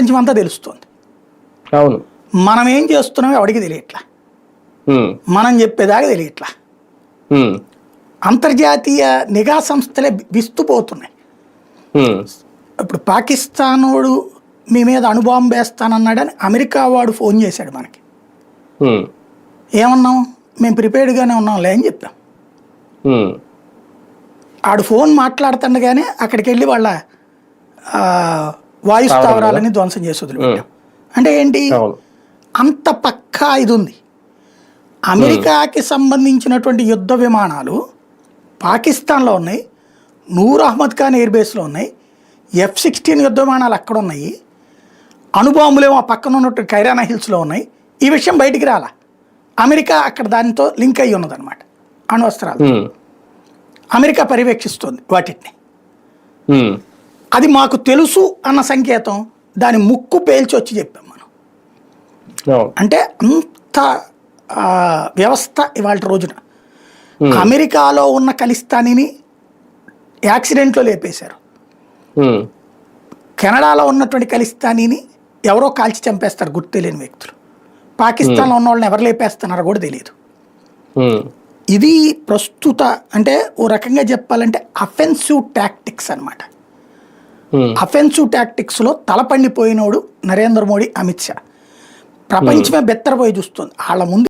ప్రపంచం అంతా తెలుస్తుంది. అవును. మనం ఏం చేస్తున్నామో ఎవడికి తెలియట్లా. మనం చెప్పేదాకా తెలియట్లా. అంతర్జాతీయ నిఘా సంస్థలే విస్తుపోతున్నాయి ఇప్పుడు పాకిస్తానోడు మీ మీద అణుబాంబు వేస్తానన్నాడని అమెరికా వాడు ఫోన్ చేశాడు మనకి. ఏమన్నాం? మేము ప్రిపేర్డ్గానే ఉన్నాంలే అని చెప్పాం. ఆడు ఫోన్ మాట్లాడుతుండగానే అక్కడికి వెళ్ళి వాళ్ళ వాయు స్థావరాలని ధ్వంసం చేసి వదిలిపెట్టాం అంటే ఏంటి? అంత పక్కా ఇది ఉంది అమెరికాకి సంబంధించినటువంటి యుద్ధ విమానాలు పాకిస్తాన్లో ఉన్నాయి నూర్ అహ్మద్ ఖాన్ ఎయిర్ బేస్లో ఉన్నాయి ఎఫ్ సిక్స్టీన్ యుద్ధ విమానాలు అక్కడ ఉన్నాయి అణుబాంబులేమో ఆ పక్కన ఉన్నటువంటి కైరానా హిల్స్లో ఉన్నాయి ఈ విషయం బయటికి రాలా. అమెరికా అక్కడ దానితో లింక్ అయ్యి ఉన్నదన్నమాట అణువస్త్రాలు అమెరికా పర్యవేక్షిస్తుంది వాటిని. అది మాకు తెలుసు అన్న సంకేతం దాని ముక్కు పేల్చి వచ్చి చెప్పాం మనం. అంటే అంత వ్యవస్థ ఇవాళ రోజున. అమెరికాలో ఉన్న ఖలిస్తానీని యాక్సిడెంట్లో లేపేశారు. కెనడాలో ఉన్నటువంటి ఖలిస్తానీని ఎవరో కాల్చి చంపేస్తారు గుర్తు తెలియని వ్యక్తులు. పాకిస్తాన్లో ఉన్న వాళ్ళని ఎవరు లేపేస్తున్నారో కూడా తెలియదు. ఇది ప్రస్తుత అంటే ఓ రకంగా చెప్పాలంటే అఫెన్సివ్ టాక్టిక్స్ అన్నమాట. ఉమ్, అఫెన్సివ్ టాక్టిక్స్లో తలపండిపోయినోడు నరేంద్ర మోడీ అమిత్ షా. ప్రపంచమే బెత్తరపోయి చూస్తుంది. వాళ్ళ ముందు